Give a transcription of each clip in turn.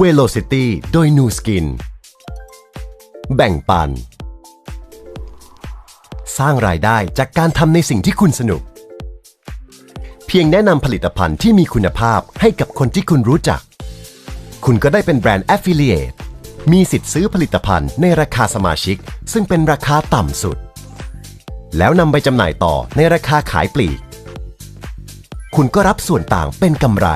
Velocity โดย Nu Skin แบ่งปัน สร้างรายได้จากการทำในสิ่งที่คุณสนุก เพียงแนะนำผลิตภัณฑ์ที่มีคุณภาพให้กับคนที่คุณรู้จัก คุณก็ได้เป็นแบรนด์ Affiliate มีสิทธิ์ซื้อผลิตภัณฑ์ในราคาสมาชิก ซึ่งเป็นราคาต่ำสุด แล้วนำไปจำหน่ายต่อในราคาขายปลีก คุณก็รับส่วนต่างเป็นกำไร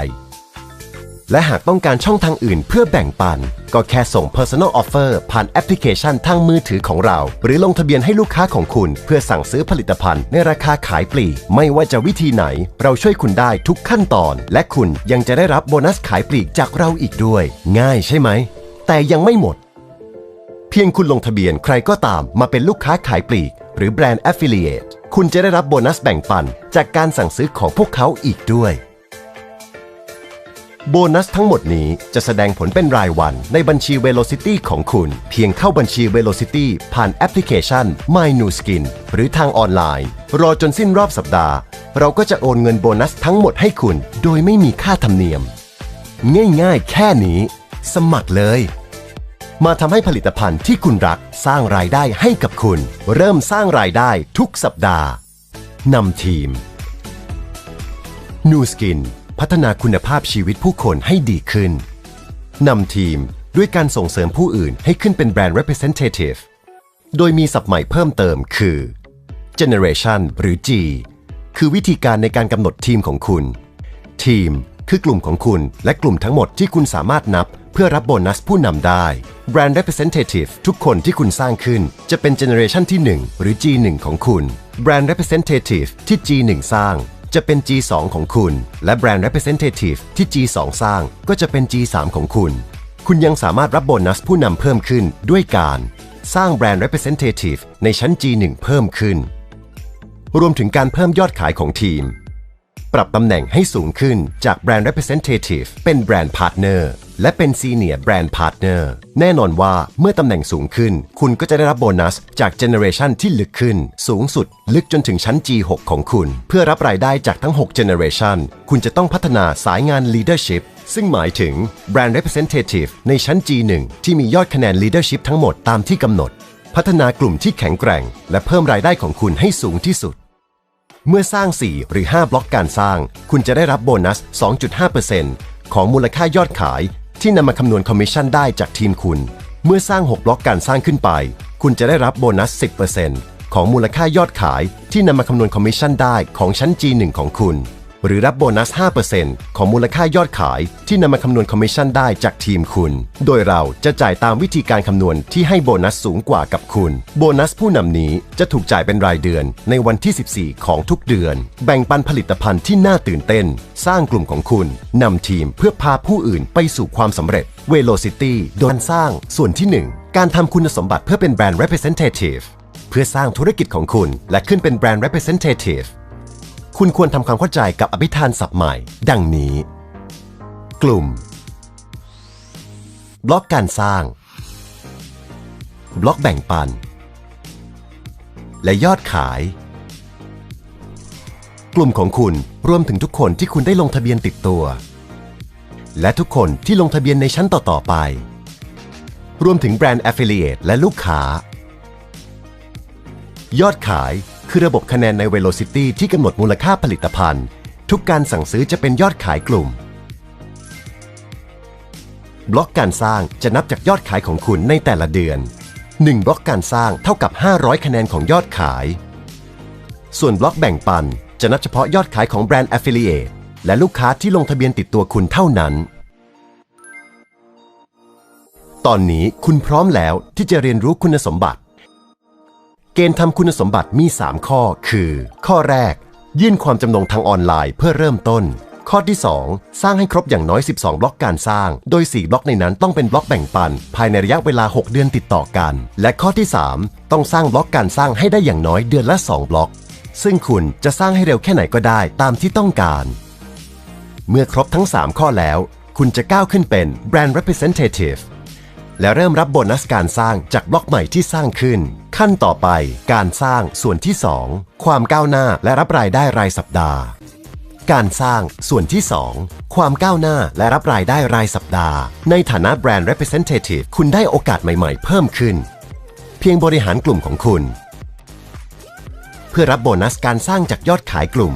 และหากต้องการช่องทางอื่นเพื่อแบ่งปัน ก็แค่ส่ง Personal Offer ผ่านแอปพลิเคชันทางมือถือของเรา หรือลงทะเบียนให้ลูกค้าของคุณ เพื่อสั่งซื้อผลิตภัณฑ์ในราคาขายปลีกไม่ว่าจะวิธีไหน เราช่วยคุณได้ทุกขั้นตอน และคุณยังจะได้รับโบนัสขายปลีกจากเราอีกด้วย ง่ายใช่ไหม แต่ยังไม่หมด เพียงคุณลงทะเบียนใครก็ตามมาเป็นลูกค้าขายปลีก หรือแบรนด์ Affiliate คุณจะได้รับโบนัสแบ่งปัน จากการสั่งซื้อของพวกเขาอีกด้วย โบนัสทั้งหมดนี้จะแสดงผลเป็นรายวันในบัญชี Velocity ของคุณ เพียงเข้าบัญชี Velocity ผ่านแอปพลิเคชัน My New Skin หรือทางออนไลน์ รอจนสิ้นรอบสัปดาห์ เราก็จะโอนเงินโบนัสทั้งหมดให้คุณ โดยไม่มีค่าธรรมเนียม ง่ายๆ แค่นี้ สมัครเลย มาทำให้ผลิตภัณฑ์ที่คุณรักสร้างรายได้ให้กับคุณ เริ่มสร้างรายได้ทุกสัปดาห์นำทีมนูสกิน พัฒนาคุณภาพชีวิตผู้คนให้ดีขึ้น นำทีมด้วยการส่งเสริมผู้อื่นให้ขึ้นเป็นแบรนด์ representative โดยมีศัพท์ใหม่เพิ่มเติมคือ generation หรือ G คือวิธีการในการกำหนดทีมของคุณ ทีมคือกลุ่มของคุณและกลุ่มทั้งหมดที่คุณสามารถนับเพื่อรับโบนัสผู้นำได้ Brand Representative ทุกคนที่คุณสร้างขึ้นจะเป็น Generation ที่ 1 หรือ G1 ของคุณ Brand Representative ที่ G1 สร้าง จะเป็น G2 ของคุณ และแบรนด์ Representative ที่ G2 สร้างก็จะเป็น G3 ของคุณ คุณยังสามารถรับโบนัสผู้นำเพิ่มขึ้นด้วยการ สร้างแบรนด์ Representative ในชั้น G1 เพิ่มขึ้น รวมถึงการเพิ่มยอดขายของทีม ปรับตำแหน่งให้สูงขึ้นจากแบรนด์ Representative เป็นแบรนด์ Partner และเป็น Senior Brand Partner แน่นอนว่าเมื่อตำแหน่งสูงขึ้น คุณก็จะได้รับโบนัสจาก Generation ที่ลึกขึ้น สูงสุด ลึกจนถึงชั้น G6 ของคุณ เพื่อรับรายได้จากทั้ง 6 Generation คุณจะต้องพัฒนาสายงาน Leadership ซึ่งหมายถึง Brand Representative ในชั้น G1 ที่มียอดคะแนน Leadership ทั้งหมดตามที่กำหนด พัฒนากลุ่มที่แข็งแกร่ง และเพิ่มรายได้ของคุณให้สูงที่สุดเมื่อสร้าง 4 หรือ 5 บล็อกการสร้าง คุณจะได้รับโบนัส 2.5%ของมูลค่ายอดขาย ที่นำมาคำนวณคอมมิชชั่นได้จากทีมคุณ เมื่อสร้าง 6 บล็อกการสร้างขึ้นไป คุณจะได้รับโบนัส 10%ของมูลค่ายอดขายที่นำมาคำนวณคอมมิชชั่นได้ของชั้น G1 ของคุณ หรือรับโบนัส 5%ของมูลค่ายอดขายที่นำมาคำนวณคอมมิชชั่นได้จากทีมคุณ โดยเราจะจ่ายตามวิธีการคำนวณที่ให้โบนัสสูงกว่ากับคุณ โบนัสผู้นำนี้จะถูกจ่ายเป็นรายเดือนในวันที่ 14 ของทุกเดือน แบ่งปันผลิตภัณฑ์ที่น่าตื่นเต้น สร้างกลุ่มของคุณนำทีมเพื่อพาผู้อื่นไปสู่ความสำเร็จ Velocity โดยการสร้างส่วนที่ 1 การทำคุณสมบัติเพื่อเป็นแบรนด์ representative เพื่อสร้างธุรกิจของคุณและขึ้นเป็นแบรนด์ representative คุณควรทำความเข้าใจกับอภิธานศัพท์ใหม่ ดังนี้ กลุ่ม บล็อกการสร้าง บล็อกแบ่งปัน และยอดขาย กลุ่มของคุณรวมถึงทุกคนที่คุณได้ลงทะเบียนติดตัว และทุกคนที่ลงทะเบียนในชั้นต่อ ๆ ไป รวมถึงแบรนด์ Affiliate และลูกค้า ยอดขาย คือระบบคะแนนใน Velocity ที่กำหนดมูลค่าผลิตภัณฑ์ ทุกการสั่งซื้อจะเป็นยอดขายกลุ่ม บล็อกการสร้างจะนับจากยอดขายของคุณในแต่ละเดือน 1 บล็อกการสร้างเท่ากับ 500 คะแนนของยอดขาย ส่วนบล็อกแบ่งปันจะนับเฉพาะยอดขายของแบรนด์ Affiliate และลูกค้าที่ลงทะเบียนติดตัวคุณเท่านั้น ตอนนี้คุณพร้อมแล้วที่จะเรียนรู้คุณสมบัติ เกณฑ์ทำคุณสมบัติมี 3 ข้อ คือ ข้อแรก ยื่นความจำนงทางออนไลน์เพื่อเริ่มต้น ข้อที่ 2 สร้างให้ครบอย่างน้อย 12 บล็อกการสร้าง โดย 4 บล็อกในนั้นต้องเป็นบล็อกแบ่งปัน ภายในระยะเวลา 6 เดือนติดต่อกัน และข้อที่ 3 ต้องสร้างบล็อกการสร้างให้ได้อย่างน้อยเดือนละ 2 บล็อก ซึ่งคุณจะสร้างให้เร็วแค่ไหนก็ได้ตามที่ต้องการ เมื่อครบทั้ง 3 ข้อแล้ว คุณจะก้าวขึ้นเป็น Brand Representative และเริ่มรับโบนัสการสร้างจากบล็อกใหม่ที่สร้างขึ้น ขั้นต่อไปการสร้างส่วนที่ 2 ความก้าวหน้าและรับรายได้รายสัปดาห์ การสร้างส่วนที่ 2 ความก้าวหน้าและรับรายได้รายสัปดาห์ ในฐานะแบรนด์ Representative คุณได้โอกาสใหม่ๆ เพิ่มขึ้น เพียงบริหารกลุ่มของคุณ เพื่อรับโบนัสการสร้างจากยอดขายกลุ่ม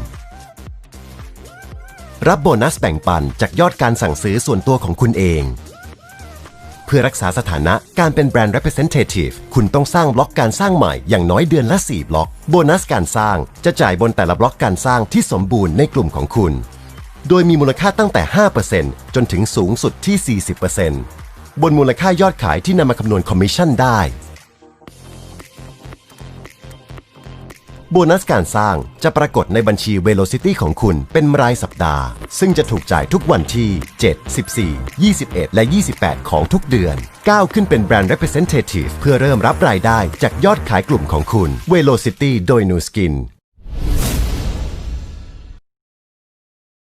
รับโบนัสแบ่งปันจากยอดการสั่งซื้อส่วนตัวของคุณเอง พื่อรักษาสถานะการเป็นแบรนด์ Representative คุณต้องสร้างบล็อกการสร้างใหม่อย่างน้อยเดือนละ 4 บล็อก โบนัสการสร้างจะจ่ายบนแต่ละบล็อกการสร้างที่สมบูรณ์ในกลุ่มของคุณ โดยมีมูลค่าตั้งแต่ 5%จนถึงสูงสุดที่ 40%บนมูลค่ายอดขายที่นำมาคำนวณคอมมิชชั่นได้ โบนัสการสร้างจะปรากฏในบัญชี Velocity ของคุณเป็นรายสัปดาห์ ซึ่งจะถูกจ่ายทุกวันที่ 7 14 21 และ 28 ของทุกเดือน ก้าวขึ้นเป็นแบรนด์ Representative เพื่อเริ่มรับรายได้จากยอดขายกลุ่มของคุณ Velocity โดย Nu Skin